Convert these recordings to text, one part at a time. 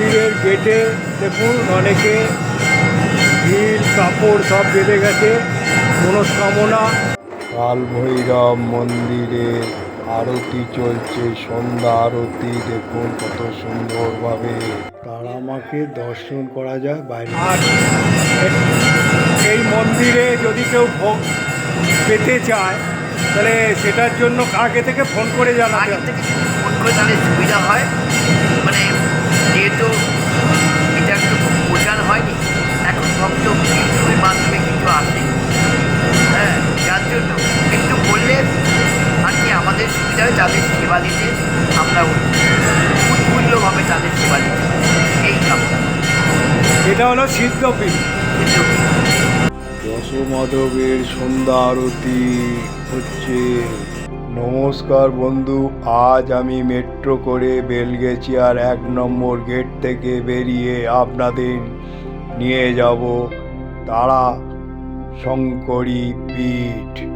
মন্দিরের গেটে দেখুন অনেকে ঢিল কাপড় সব বেঁধে গেছে মনস্কামনা। কাল ভৈরব মন্দিরে আরতি চলছে সন্ধ্যা আরতি দেখুন কত সুন্দরভাবে। তারা মাকে দর্শন করা যায় বাইরে। আর এই মন্দিরে যদি কেউ ভোগ পেতে চায় তাহলে সেটার জন্য আগে থেকে ফোন করে জানাতে ফোন করে তাহলে সুবিধা হয়। হয় তাদের সেবা দিতে আমরা উৎফুল্লভাবে তাদের সেবা দিতে এই কামনা। এটা হলো সিদ্ধপীঠ দশমাধবের সন্ধ্যা আরতি হচ্ছে। নমস্কার বন্ধু আজ আমি মেট্রো করে বেলগেছিয়ার এক নম্বর গেট থেকে বেরিয়ে আপনাদের নিয়ে যাব তারা শঙ্করী পীঠ।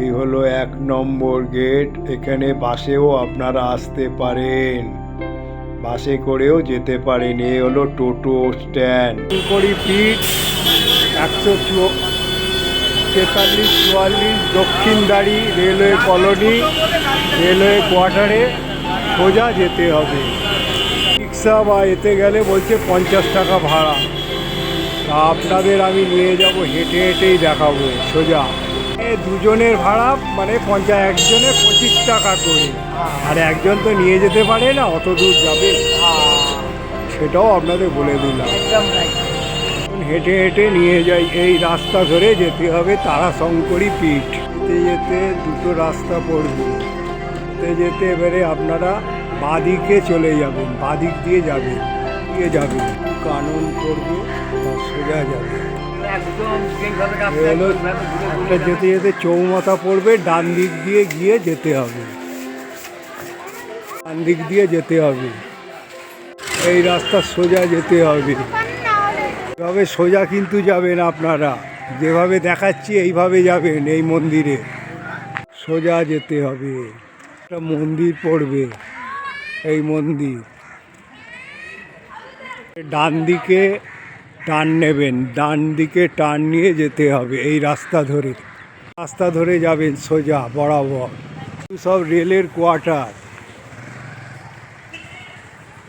এই হলো এক নম্বর গেট। এখানে বাসেও আপনারা আসতে পারেন। বাসে করেও যেতে পারেন। এই হলো টোটো স্ট্যান্ড। শঙ্করী পীঠ একশো তেতাল্লিশ চুয়াল্লিশ দক্ষিণদারি রেলওয়ে কলোনি, রেলওয়ে কোয়ার্টারে সোজা যেতে হবে। রিক্সা বা এতে গেলে বলছে পঞ্চাশ টাকা ভাড়া। তা আপনাদের আমি নিয়ে যাব, হেঁটে হেঁটেই দেখাবো, সোজা। এ দুজনের ভাড়া মানে পঞ্চাশ একজনের পঁচিশ টাকা করে। আর একজন তো নিয়ে যেতে পারে না, অত দূর যাবে। সেটাও আপনাদের বলে দিলাম। হেঁটে হেঁটে নিয়ে যাই, এই রাস্তা ধরে যেতে হবে তারাশঙ্করী পীঠ। যেতে যেতে দুটো রাস্তা পড়বে। যেতে যেতে এবারে আপনারা বাদিকে চলে যাবেন, বাদিক দিয়ে যাবেন দিয়ে যাবেন কানন পড়বে সোজা যাবে। একটা যেতে যেতে চৌমাথা পড়বে, ডান দিক দিয়ে গিয়ে যেতে হবে। ডান দিক দিয়ে যেতে হবে। এই রাস্তা সোজা যেতে হবে। এভাবে সোজা কিন্তু যাবেন আপনারা। যেভাবে দেখাচ্ছি, এইভাবে যাবেন এই মন্দিরে। সোজা যেতে হবে। একটা মন্দির পড়বে এই মন্দির। ডান দিকে টার্ন নেবেন, ডান দিকে টার্ন নিয়ে যেতে হবে, এই রাস্তা ধরে। রাস্তা ধরে যাবেন সোজা, বরাবর। সব রেলের কোয়ার্টার।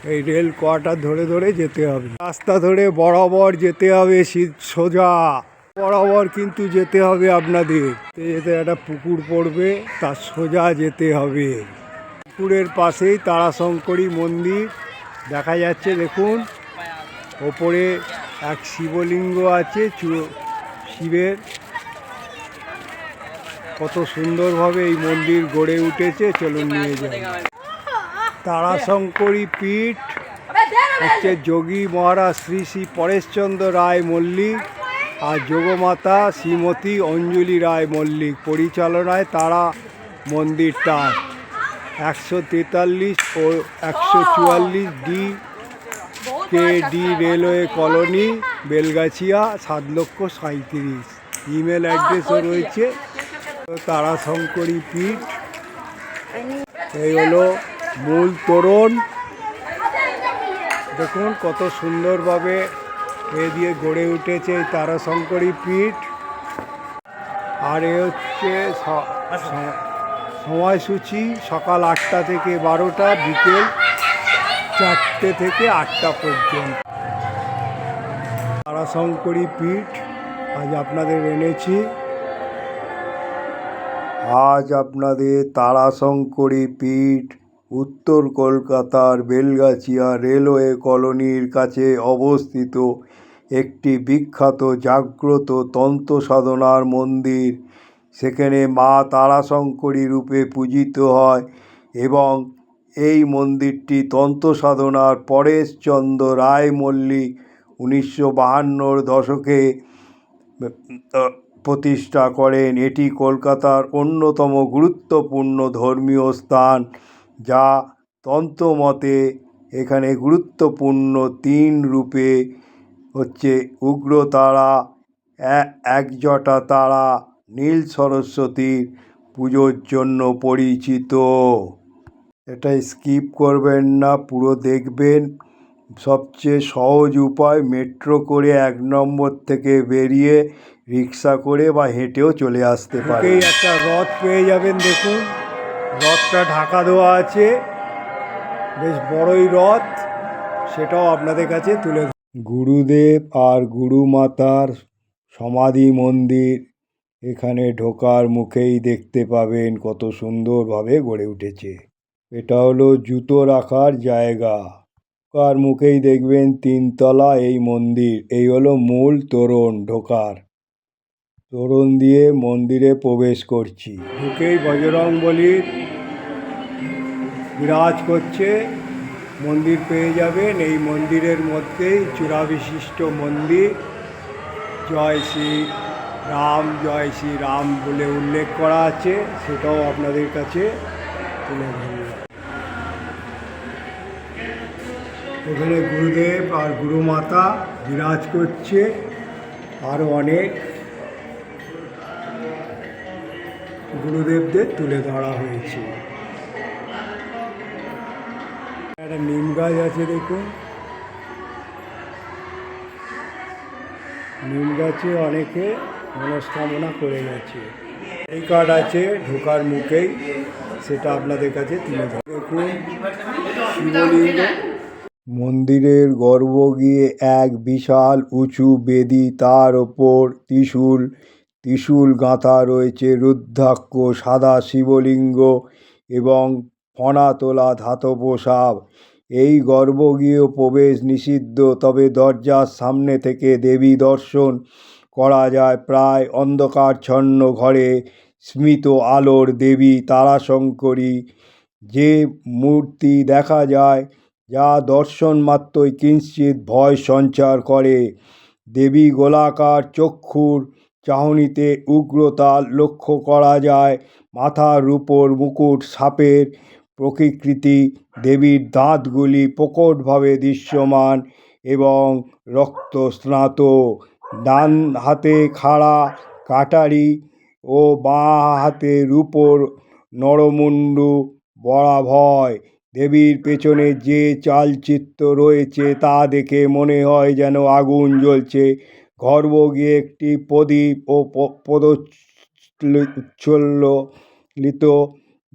এই রেল কোয়ার্টার ধরে ধরে যেতে হবে। রাস্তা ধরে বরাবর যেতে হবে সোজা। বরাবর কিন্তু যেতে হবে আপনাদের। যেতে একটা পুকুর পড়বে, তার সোজা যেতে হবে। পুকুরের পাশেই তারাশঙ্করী মন্দির। দেখা যাচ্ছে, দেখুন, ওপরে এক শিবলিঙ্গ আছে শিবের। কত সুন্দরভাবে এই মন্দির গড়ে উঠেছে, চলুন নিয়ে যাই। তারাশঙ্করী পীঠ, হচ্ছে যোগী মহারাজ শ্রী শ্রী পরেশচন্দ্র রায় মল্লিক আর যোগমাতা শ্রীমতী অঞ্জলি রায় মল্লিক পরিচালনায় তারা মন্দিরটা। একশো তেতাল্লিশ ও একশো চুয়াল্লিশ D K D railway colony Belgachia সাত লক্ষ সাঁত্রিশ ইমেল অ্যাড্রেসও রয়েছে। তারাশঙ্করী পীঠ। এই হলো মূল তোরণ। দেখুন কত সুন্দরভাবে এ দিয়ে গড়ে উঠেছে এই তারাশঙ্করী পীঠ। আর এ হচ্ছে সময়সূচি সকাল আটটা থেকে বারোটা বিকেল চারটে থেকে আটটা পর্যন্ত। তারাশঙ্করী পীঠ, আজ আপনাদের এনেছি। আজ আপনাদের তারাশঙ্করী পীঠ, উত্তর কলকাতার বেলগাছিয়া রেলওয়ে কলোনির কাছে অবস্থিত একটি বিখ্যাত জাগ্রত তন্ত্র সাধনার মন্দির। সেখানে মা তারাশঙ্করী রূপে পূজিত হয় এবং এই মন্দিরটি তন্ত্র সাধনার পরেশচন্দ্র রায় মল্লিক উনিশশো বাহান্নর দশকে প্রতিষ্ঠা করেন। এটি কলকাতার অন্যতম গুরুত্বপূর্ণ ধর্মীয় স্থান, যা তন্ত্রমতে এখানে গুরুত্বপূর্ণ তিন রূপে হচ্ছে উগ্রতারা একজটা তারা, নীল সরস্বতীর পুজোর জন্য পরিচিত। এটা স্কিপ করবেন না পুরো দেখবেন। সবচেয়ে সহজ উপায় মেট্রো করে এক নম্বর থেকে বেরিয়ে রিক্সা করে বা হেঁটেও চলে আসতে পারে এই একটা রথ পেয়ে যাবেন দেখুন। রথটা ঢাকা দেওয়া আছে। বেশ বড়ই রথ সেটাও আপনাদের কাছে তুলে গুরুদেব আর গুরুমাতার সমাধি মন্দির এখানে ঢোকার মুখেই দেখতে পাবেন কত সুন্দরভাবে গড়ে উঠেছে। এটা হলো জুতো রাখার জায়গা। ঢোকার মুখেই দেখবেন তিনতলা এই মন্দির। এই হলো মূল তোরণ ঢোকার। তোরণ দিয়ে মন্দিরে প্রবেশ করছি। ঢুকেই বজরং বলির বিরাজ করছে। মন্দির পেয়ে যাবেন। এই মন্দিরের মধ্যেই চূড়াবিশিষ্ট মন্দির। জয় শ্রী রাম, জয় শ্রী রাম বলে উল্লেখ করা আছে। সেটাও আপনাদের কাছে তুলে এখানে গুরুদেব আর গুরুমাতা বিরাজ করছে আরও অনেক। গুরুদেবদের তুলে ধরা হয়েছে। একটা নিম গাছ আছে দেখুন। নিম গাছে অনেকে মনস্কামনা করে গেছে। এই কার্ড আছে ঢোকার মুখেই, সেটা আপনাদের কাছে তুলে ধর। দেখুন, শিবলিঙ্গ। মন্দিরের গর্ভ গিয়ে এক বিশাল উঁচু বেদি তার ওপর ত্রিশূল ত্রিশূল গাঁথা রয়েছে, রুদ্রাক্ষ, সাদা শিবলিঙ্গ এবং ফণা তোলা ধাতব সাপ এই গর্ভগৃহ প্রবেশ নিষিদ্ধ, তবে দরজার সামনে থেকে দেবী দর্শন করা যায়। প্রায় অন্ধকারচ্ছন্ন ঘরে স্মিত আলোর দেবী তারাশঙ্করী। যে মূর্তি দেখা যায় যা দর্শন মাত্রই কিঞ্চিৎ ভয় সঞ্চার করে। দেবী গোলাকার চক্ষুর চাহনিতে উগ্রতা লক্ষ্য করা যায়। মাথার উপর মুকুট সাপের প্রকৃতি, দেবীর দাঁতগুলি প্রকটভাবে দৃশ্যমান এবং রক্তস্নাত ডান হাতে খাড়া কাটারি ও বাঁ হাতে রূপোর নরমুণ্ডু বরাভয়। দেবীর পেছনে যে চালচিত্র রয়েছে তা দেখে মনে হয় যেন আগুন জ্বলছে। গর্ব গিয়ে একটি প্রদীপ ও পদোচ্ছল্লিত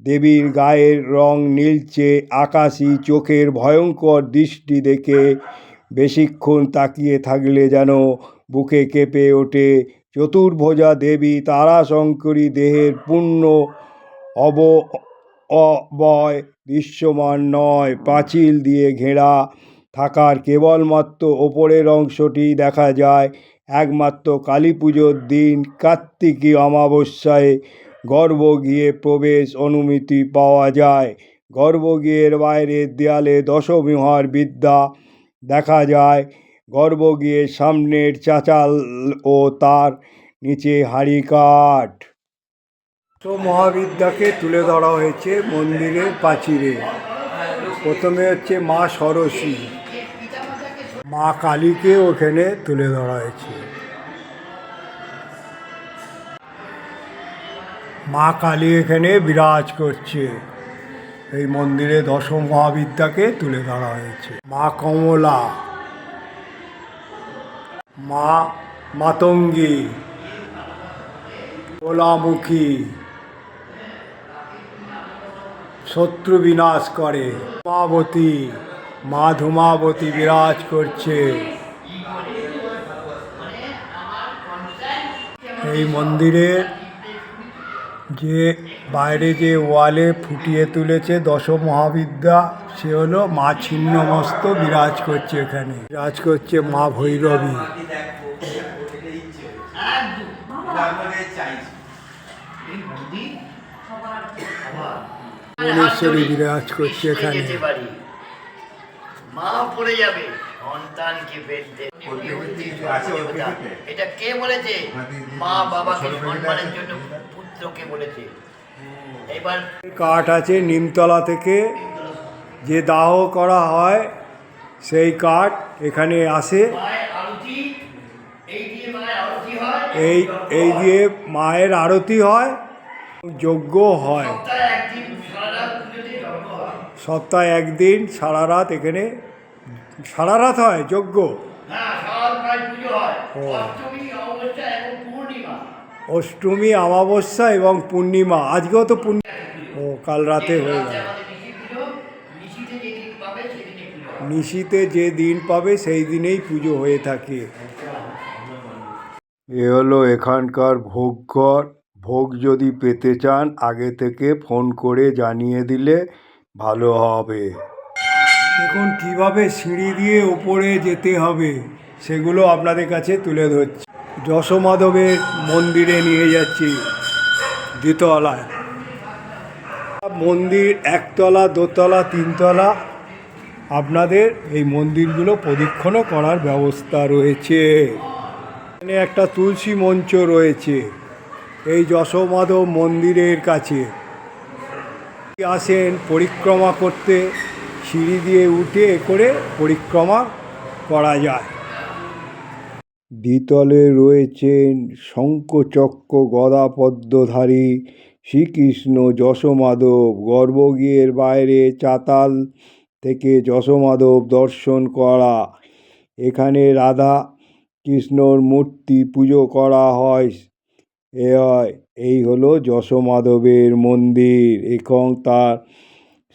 দেবীর গায়ের রং নীলচে, আকাশি চোখের ভয়ঙ্কর দৃষ্টি দেখে বেশিক্ষণ তাকিয়ে থাকলে যেন বুকে কেঁপে ওঠে। চতুর্ভুজা দেবী তারাশঙ্করী দেহের পূর্ণ অব অবয় দৃশ্যমান নয়। পাঁচিল দিয়ে ঘেরা থাকার কেবলমাত্র ওপরের অংশটি দেখা যায়। একমাত্র কালী পুজোর দিন কার্তিকী অমাবস্যায় গর্ভগৃহে প্রবেশ অনুমতি পাওয়া যায়। গর্ভগৃহের বাইরের দেয়ালে দশমীহার বিদ্যা দেখা যায়। গর্ভগৃহের সামনের চাচাল ও তার নিচে হাঁড়ি কাঠ। মহাবিদ্যাকে তুলে ধরা হয়েছে মন্দিরের প্রাচীরে। প্রথমে হচ্ছে মা সরস্বী মা কালীকে ওখানে তুলে ধরা হয়েছে। মা কালী এখানে বিরাজ করছে। এই মন্দিরে দশম মহাবিদ্যাকে তুলে ধরা হয়েছে। মা কমলা। মা মাতঙ্গী। ওলামুখী শত্রু বিনাশ করে। ধূমাবতী মা ধূমাবতী বিরাজ করছে। এই মন্দিরে যে বাইরে যে ওয়ালে ফুটিয়ে তুলেছে দশ মহাবিদ্যা সে হলো মা ছিন্নমস্ত বিরাজ করছে এখানে। বিরাজ করছে মা ভৈরবী। ভুবনেশ্বরী বিরাজ করছে এখানে। মা পড়ে যাবে। সন্তানকে এটা কে বলেছে? মা বাবাকে সম্মানের জন্য পুত্রকে বলেছে। এবার কাঠ আছে নিমতলা থেকে। যে দাহ করা হয় সেই কাঠ এখানে আসে। এই দিয়ে মায়ের আরতি হয়। এই এই দিয়ে মায়ের আরতি হয়। যজ্ঞ হয়। সপ্তাহে একদিন সারা রাত এখানে সারা রাত হয়। যজ্ঞ। অষ্টমী অমাবস্যা এবং পূর্ণিমা। আজকেও তো পূর্ণিমা ও কাল রাতে হয়ে গেল। হয়। নিশিতে যে দিন পাবে সেই দিনেই পুজো হয়ে থাকে। এ হলো এখানকার ভোগঘর। ভোগ যদি পেতে চান আগে থেকে ফোন করে জানিয়ে দিলে ভালো হবে। দেখুন, কীভাবে সিঁড়ি দিয়ে উপরে যেতে হবে, সেগুলো আপনাদের কাছে তুলে ধরছি। যশোমাধবের মন্দিরে নিয়ে যাচ্ছি দ্বিতলায়। মন্দির একতলা, দোতলা, তিনতলা, আপনাদের এই মন্দিরগুলো প্রদক্ষিণও করার ব্যবস্থা রয়েছে। এখানে একটা তুলসী মঞ্চ রয়েছে, এই যশোমাধব মন্দিরের কাছে। আসেন পরিক্রমা করতে, সিঁড়ি দিয়ে উঠে করে পরিক্রমা করা যায়। দ্বিতলে রয়েছেন শঙ্খচক্র গদাপদ্মধারী শ্রীকৃষ্ণ যশোমাধব। গর্ভগৃহের বাইরে চাতাল থেকে যশোমাধব দর্শন করা। এখানে রাধা কৃষ্ণর মূর্তি পুজো করা হয়। এ হয় এই হলো যশোমাধবের মন্দির। এবং তার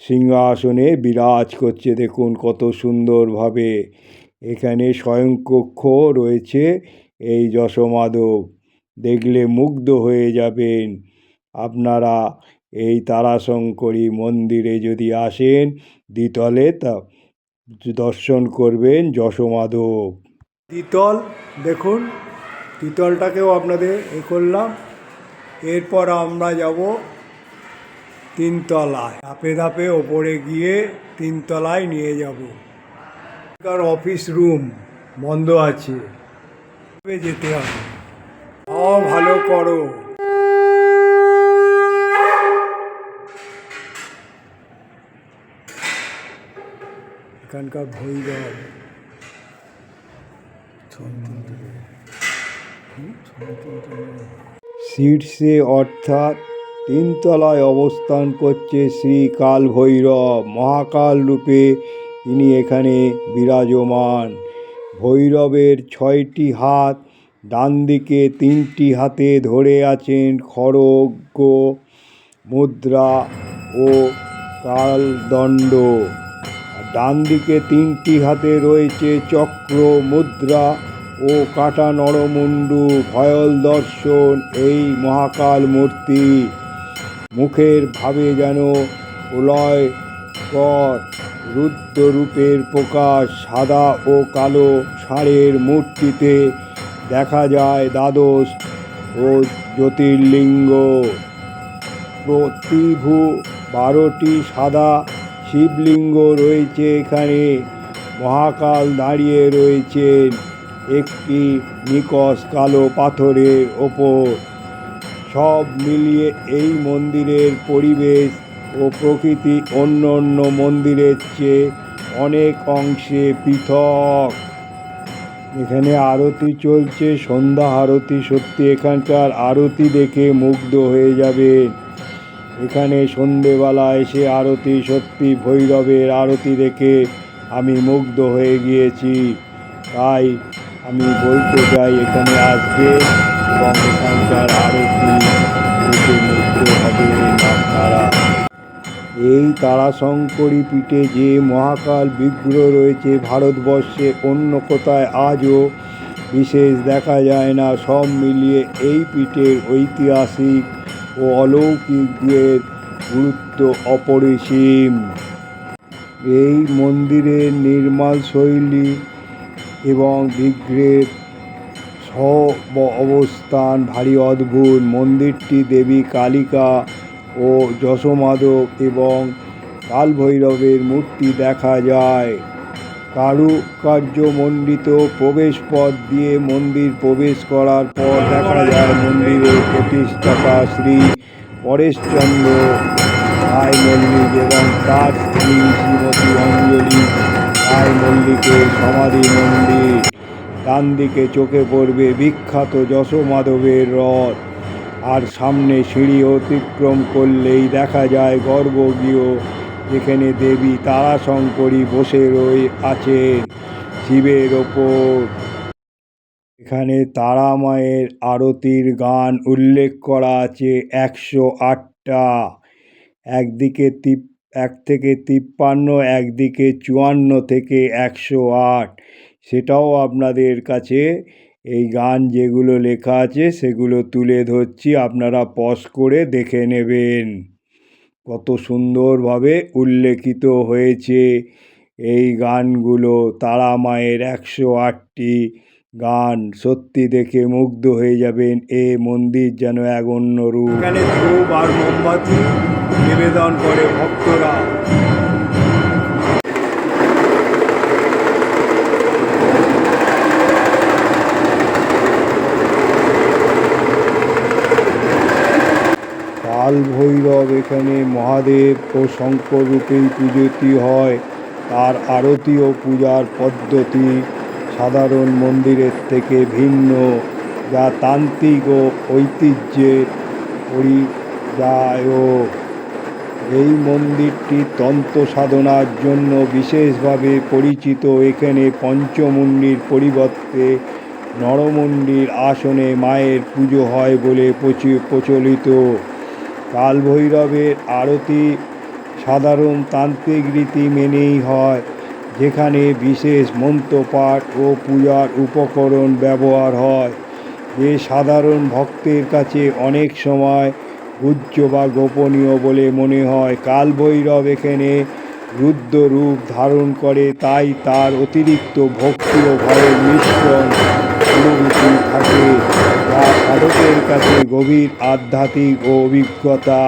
সিংহাসনে বিরাজ করছে। দেখুন কত সুন্দরভাবে এখানে স্বয়ংকক্ষ রয়েছে এই যশোমাধব। দেখলে মুগ্ধ হয়ে যাবেন। আপনারা এই তারাশঙ্করী মন্দিরে যদি আসেন, দ্বিতলে তা দর্শন করবেন যশোমাধব। দ্বিতল, দেখুন দ্বিতলটাকেও আপনাদের এ করলাম। এরপর আমরা যাব তিনতলায়। ধাপে ধাপে ওপরে গিয়ে তিনতলায় নিয়ে যাব। এখানকার অফিস রুম বন্ধ আছে। যেতে হবে। ও ভালো করো। এখানকার ভৈরব। শীর্ষে অর্থাৎ তিনতলায় অবস্থান করছে শ্রী কাল ভৈরব মহাকাল রূপে তিনি এখানে বিরাজমান। ভৈরবের ছয়টি হাত ডান দিকে তিনটি হাতে ধরে আছেন খড়গ, মুদ্রা ও কালদণ্ড। ডান দিকে তিনটি হাতে রয়েছে চক্র, মুদ্রা ও কাটা নরমুণ্ডু, ভয়ল দর্শন, এই মহাকাল মূর্তি। মুখের ভাবে যেন প্রলয় কর, রুদ্ররূপের প্রকাশ সাদা ও কালো ষাঁড়ের মূর্তিতে দেখা যায় দ্বাদশ ও জ্যোতির্লিঙ্গ। প্রতিভু বারোটি সাদা শিবলিঙ্গ রয়েছে এখানে। মহাকাল দাঁড়িয়ে রয়েছেন। একটি নিকশ কালো পাথরের ওপর। সব মিলিয়ে এই মন্দিরের পরিবেশ ও প্রকৃতি অন্য অন্য মন্দিরের চেয়ে অনেক অংশে পৃথক। এখানে আরতি চলছে, সন্ধ্যা আরতি, সত্যি এখানকার আরতি দেখে মুগ্ধ হয়ে যাবে এখানে সন্ধেবেলা এসে আরতি, সত্যি ভৈরবের আরতি দেখে আমি মুগ্ধ হয়ে গিয়েছি। তাই আমি বলতে চাই, এখানে আসবে এবং এখানকার আরতি হবেন আপনারা এই তারাশঙ্করী পীঠে যে মহাকাল বিগ্রহ রয়েছে ভারতবর্ষে অন্য কোথায় আজও বিশেষ দেখা যায় না। সব মিলিয়ে এই পীঠের ঐতিহাসিক ও অলৌকিক দিকের গুরুত্ব অপরিসীম। এই মন্দিরের নির্মাণ শৈলী এবং বিগ্রহের সব অবস্থান ভারী অদ্ভুত। মন্দিরটি দেবী কালিকা ও যশোমাধব এবং কালভৈরবের মূর্তি দেখা যায়। কারুকার্যমণ্ডিত প্রবেশপথ দিয়ে মন্দির প্রবেশ করার পর দেখা যায় মন্দিরের প্রতিষ্ঠাতা শ্রী পরেশচন্দ্র, রায় মল্লিক এবং তার স্ত্রী শ্রীমতী অঞ্জলি রায় মল্লিকের সমাধি মন্দির। ডান দিকে চোখে পড়বে বিখ্যাত যশোমাধবের রথ। আর সামনে সিঁড়ি অতিক্রম করলেই দেখা যায় গর্ভগৃহ, যেখানে দেবী তারাশঙ্করী বসে রয়ে আছেন শিবের ওপর। এখানে তারা মায়ের আরতির গান উল্লেখ করা আছে একশো আটটা। একদিকে তিপ এক থেকে তিপ্পান্ন একদিকে চুয়ান্ন থেকে একশো আট। সেটাও আপনাদের কাছে এই গান যেগুলো লেখা আছে সেগুলো তুলে ধরছি, আপনারা পজ করে দেখে নেবেন। কত সুন্দরভাবে উল্লেখিত হয়েছে এই গানগুলো, তারা মায়ের একশো আটটি গান। সত্যি দেখে মুগ্ধ হয়ে যাবেন, এ মন্দির যেন এক অন্য রূপ। নিবেদন করে ভক্তরা। কাল ভৈরব এখানে মহাদেব ও শঙ্কর রূপেই পুজোটি হয়। তার আরতি ও পূজার পদ্ধতি সাধারণ মন্দিরের থেকে ভিন্ন, যা তান্ত্রিক ও ঐতিহ্যের পরিযায় এই মন্দিরটি তন্ত্র সাধনার জন্য বিশেষভাবে পরিচিত। এখানে পঞ্চমুণ্ডির পরিবর্তে নরমুণ্ডির আসনে মায়ের পুজো হয় বলে প্রচি- প্রচলিত। কালভৈরবের আরতি সাধারণ তান্ত্রিক রীতি মেনেই হয়, যেখানে বিশেষ মন্ত্রপাঠ ও পূজার উপকরণ ব্যবহার হয়। যে সাধারণ ভক্তের কাছে অনেক সময় গুহ্য বা গোপনীয় বলে মনে হয়। কালভৈরব এখানে রুদ্র রূপ ধারণ করে, তাই তার অতিরিক্ত ভক্তি ও ভয়ের মিশ্রণ অনুভূতি থাকে। যা সাধকের কাছে গভীর আধ্যাত্মিক ও অভিজ্ঞতা।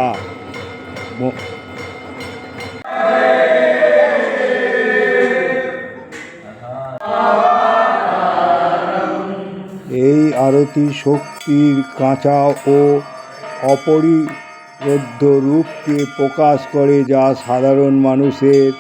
এই আরতি শক্তির কাঁচা ও অপরিরোধ্য রূপকে প্রকাশ করে যা সাধারণ মানুষের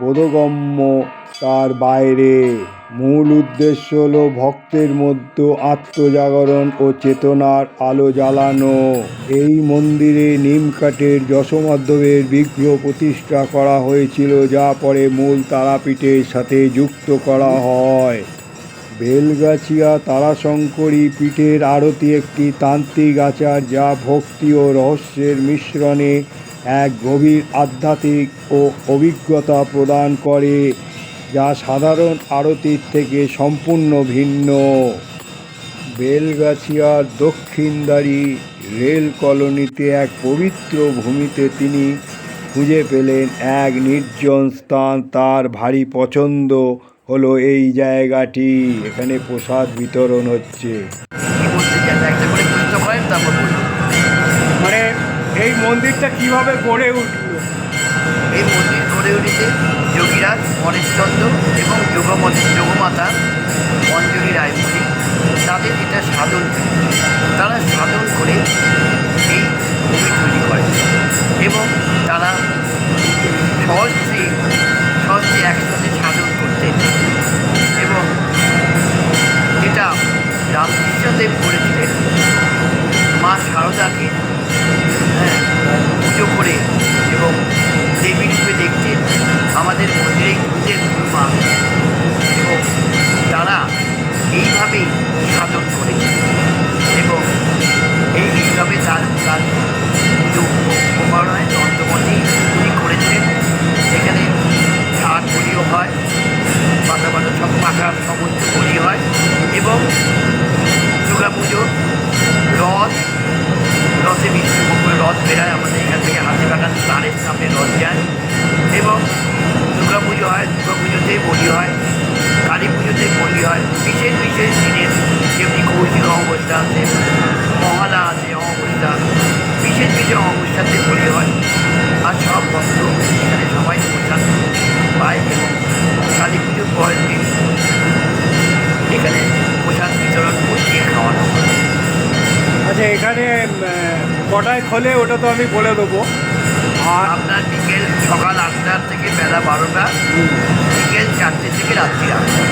বোধগম্য, তার বাইরে মূল উদ্দেশ্য হল ভক্তের মধ্যে আত্মজাগরণ ও চেতনার আলো জ্বালানো। এই মন্দিরে নিম কাঠের যশমাধ্যমের বিগ্রহ প্রতিষ্ঠা করা হয়েছিল, যা পরে মূল তারাপীঠের সাথে যুক্ত করা হয়। বেলগাছিয়া তারাশঙ্করী পীঠের আরতি একটি তান্ত্রিক আচার যা ভক্তি ও রহস্যের মিশ্রণে এক গভীর আধ্যাত্মিক ও অভিজ্ঞতা প্রদান করে, যা সাধারণ আরতির থেকে সম্পূর্ণ ভিন্ন। বেলগাছিয়ার দক্ষিণদারি রেল কলোনিতে এক পবিত্র ভূমিতে তিনি খুঁজে পেলেন এক নির্জন স্থান, তার ভারী পছন্দ হলো এই জায়গাটি। এখানে প্রসাদ বিতরণ হচ্ছে। কি বলতে একটা করে প্রশ্ন করেন তারপর মানে এই মন্দিরটা কীভাবে গড়ে উঠল? এই মন্দির গড়ে উঠেছে যোগীরাজ পরেশচন্দ্র এবং যোগমত যোগমাতা অঞ্জলি রায়মণি তাদের এটা সাধন তারা সাধন করে এই ভূমি তৈরি করে। এবং তারা সহস্রী সহস্রী একসাথে বলি হয় বিশেষ বিশেষ দিনের যেমনি কৌশিক অমাবস্যা আছে মহালা আছে অমাবস্যা বিশেষ বিশেষ অমাবস্যাতে বলি হয় আর সব ভক্ত এখানে সবাই প্রসাদ পায় এবং কালী পুজোর পরের দিন এখানে প্রসাদ বিতরণ বসিয়ে খাওয়ানো হয় আচ্ছা এখানে কটায় খোলে ওটা তো আমি বলে দেবো। আর আপনার বিকেল সকাল আটটার থেকে বেলা বারোটা বিকেল চারটে থেকে রাত্রি আটটা।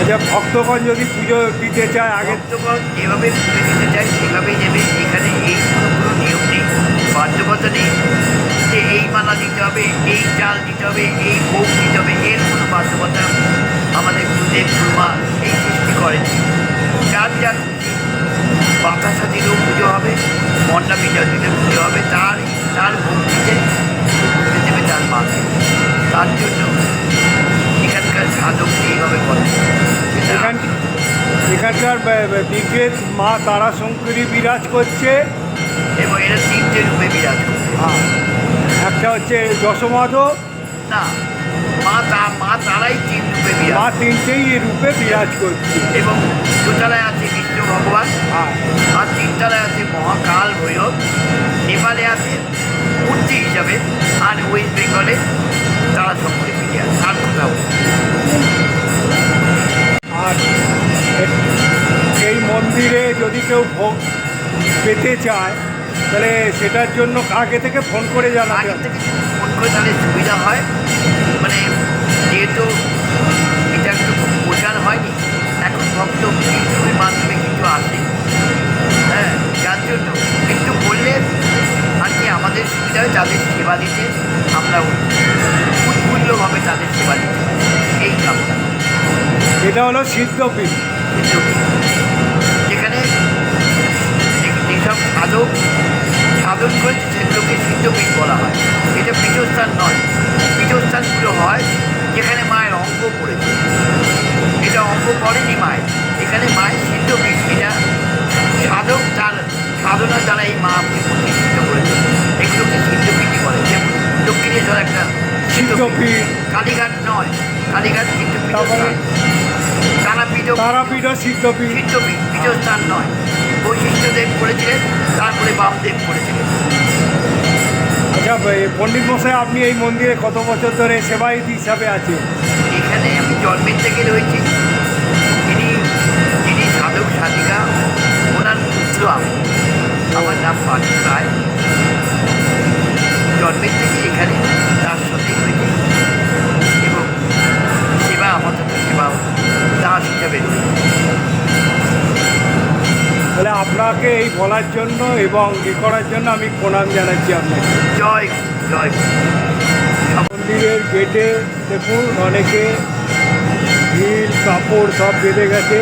আচ্ছা ভক্তগণ যদি পুজো দিতে চায়, আগে ভক্তগণ যেভাবে পুজো দিতে চায়, সেভাবেই নেবে। এখানে এই কোনো নিয়ম নেই বাধ্যকতা নেই। যে এই মালা দিতে হবে, এই চাল দিতে হবে, এই ভোগ দিতে হবে, এর কোনো বাধ্যকতা আমাদের গুরুদেব, গুরুমা এখানকার ব- ব- বিগ্রেত মা তারা শঙ্করী বিরাজ করছে। এবং এরা তিনটে রূপে বিরাজ করছে। হ্যাঁ। একটা হচ্ছে যশমাধব না মা তা মা তারাই তিন রূপে বিরাজ মা বিরাজ তিনটেই এই রূপে বিরাজ করছে। এবং দোতলায় আছে বিষ্ণু ভগবান। হ্যাঁ। আর তিনতলায় আছে মহাকাল ভৈরব। নেপালে আছে মূর্তি হিসাবে। আর ওয়েস্ট বেঙ্গলে তারা ফিরে আছে আর কোথাও। আর মন্দিরে যদি কেউ ভোগ পেতে চায় তাহলে সেটার জন্য আগে থেকে ফোন করে জানাতে আগে থেকে ফোন করে তাহলে সুবিধা হয়। মানে যেহেতু এটা একটু প্রচার হয়নি এখন ভক্ত বিষ্ণুর মাধ্যমে কিছু আসে হ্যাঁ যার জন্য একটু বললে আর কি আমাদের সুবিধা হয় তাদের সেবা দিতে আমরা উৎফুল্লভাবে তাদের সেবা দিতে এই কামনা। এটা হলো সিদ্ধপীঠ। কিন্তু সাধন করেছে সেগুলোকে সিদ্ধপীঠ বলা হয়? এটা পীঠস্থান নয়। পীঠস্থানগুলো হয় যেখানে মায়ের অঙ্ক পড়েছে। এটা অঙ্ক করেনি মায়ের। এখানে মায়ের সিদ্ধপীঠ এটা সাধক তার সাধনার দ্বারা এই মা প্রতিষ্ঠিত করেছে। এগুলোকে সিদ্ধপীঠই বলে। যেমন দক্ষিণেশ্বর একটা সিদ্ধপীঠ। কালীঘাট নয়। কালীঘাট কিন্তু তারপরে? তারাপীঠ তারাপীঠ সিদ্ধপীঠ পীঠপীঠ পীঠস্থান নয়। বৈশিষ্ট্যদেব করেছিলেন তারপরে বামদেব করেছিলেন। আচ্ছা পণ্ডিত মশাই আপনি এই মন্দিরে কত বছর ধরে সেবায়িত হিসাবে আছে এখানে আমি জন্মের থেকে রয়েছি। তিনি যিনি সাধক সাধিকা ওনার পুত্র আমি। আমার নাম পার্থ রায়। জন্মের থেকে এখানে তার সাথে রয়েছে এবং সেবা আপাতত সেবা দাস হিসাবে রয়েছে। তাহলে আপনাকে এই বলার জন্য এবং এ করার জন্য আমি প্রণাম জানাচ্ছি আপনাকে। জয় জয়। মন্দিরের গেটে দেখুন অনেকে ঢিল কাপড় সব বেঁধে গেছে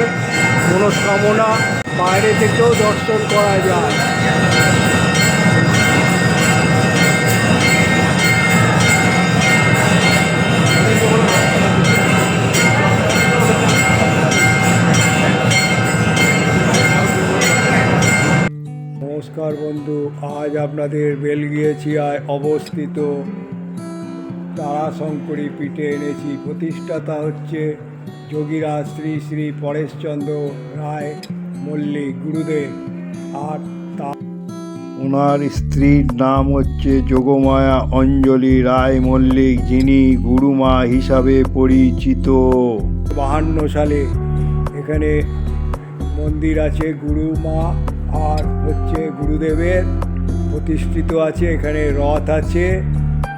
মনস্কামনা বাইরে থেকেও দর্শন করা যায়। নমস্কার বন্ধু আজ আপনাদের বেলগিয়েছিয়ায় অবস্থিত তারাশঙ্করী পিঠে এনেছি। প্রতিষ্ঠাতা হচ্ছে যোগীরাজ শ্রী শ্রী পরেশচন্দ্র রায় মল্লিক গুরুদেব। আর তা ওনার স্ত্রীর নাম হচ্ছে যোগমায়া অঞ্জলি রায় মল্লিক যিনি গুরুমা হিসাবে পরিচিত। বাহান্ন সালে এখানে মন্দির আছে গুরুমা আর হচ্ছে গুরুদেবের প্রতিষ্ঠিত আছে, এখানে রথ আছে।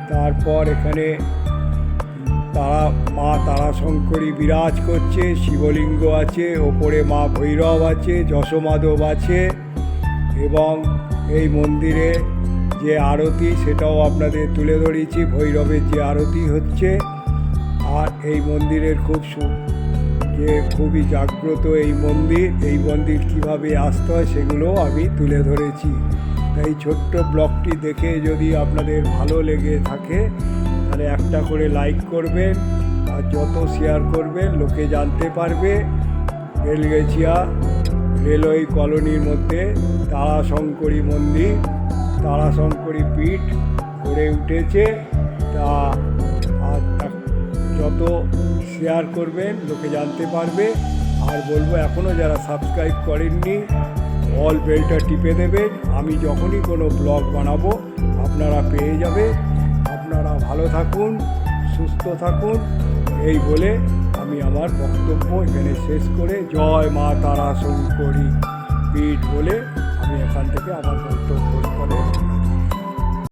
তারপর এখানে তারা, মা তারাশঙ্করী বিরাজ করছে, শিবলিঙ্গ আছে, ওপরে মা ভৈরব আছে, যশমাধব আছে এবং এই মন্দিরে যে আরতি, সেটাও আপনাদের তুলে ধরেছি, ভৈরবের যে আরতি হচ্ছে। আর এই মন্দিরের খুব যে খুবই জাগ্রত এই মন্দির এই মন্দির কীভাবে আসতে হয় সেগুলো আমি তুলে ধরেছি। তাই ছোট্ট ব্লগটি দেখে যদি আপনাদের ভালো লেগে থাকে, তাহলে একটা করে লাইক করবেন আর যত শেয়ার করবেন লোকে জানতে পারবে। বেলগেছিয়া রেলওয়ে কলোনির মধ্যে তারাশঙ্করী মন্দির, তারাশঙ্করী পীঠ গড়ে উঠেছে। তা আর যত শেয়ার করবেন, লোকে জানতে পারবে। আর বলব এখনও যারা সাবস্ক্রাইব করেননি অল বেলটা টিপে দেবেন। আমি যখনই কোনো ব্লগ বানাবো, আপনারা পেয়ে যাবে। আপনারা ভালো থাকুন, সুস্থ থাকুন। এই বলে আমি আমার বক্তব্য এখানে শেষ করে জয় মা তারা শঙ্করী পীঠ বলে আমি এখান থেকে আমার বক্তব্য করে